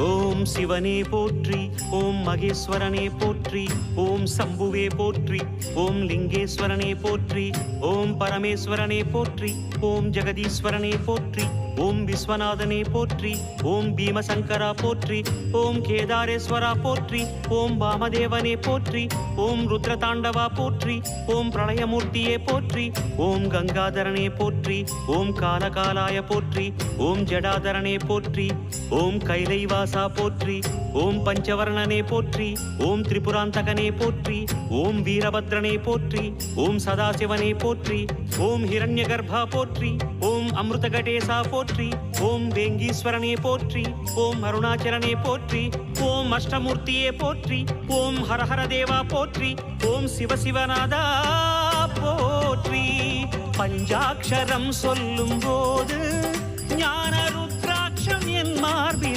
ஓம் சிவனே போற்றி ஓம் மகேஸ்வரனே போற்றி ஓம் சம்புவே போற்றி ஓம் லிங்கேஸ்வரனே போற்றி ஓம் பரமேஸ்வரனே போற்றி ஓம் ஜெகதீஸ்வரனே போற்றி. ஓம் விஸ்வநாதனே போற்றி ஓம் பீமசங்கரா போற்றி ஓம் கேதாரேஸ்வரா போற்றி ஓம் வாமதேவனே போற்றி ஓம் ருத்ரதாண்டவா போற்றி ஓம் பிரளயமூர்த்தியே போற்றி ஓம் கங்காதரனே போற்றி ஓம் காலகாலாய போற்றி ஓம் ஜடாதரனே போற்றி ஓம் கைலைவாசா போற்றி ஓம் பஞ்சவர்ணனே போற்றி ஓம் திரிபுராந்தகனே போற்றி ஓம் வீரபத்ரனே போற்றி ஓம் சதாசிவனே போற்றி ஓம் ஹிரண்ய கர்ப்பா போற்றி ஓம் அமிர்த கடேசா போற்றி ஓம் வேங்கீஸ்வரனே போற்றி ஓம் அருணாச்சலனே போற்றி ஓம் அஷ்டமூர்த்தியே போற்றி ஓம் ஹரஹர தேவா போற்றி ஓம் சிவசிவநாதா போற்றி. பஞ்சாட்சரம் சொல்லும் போது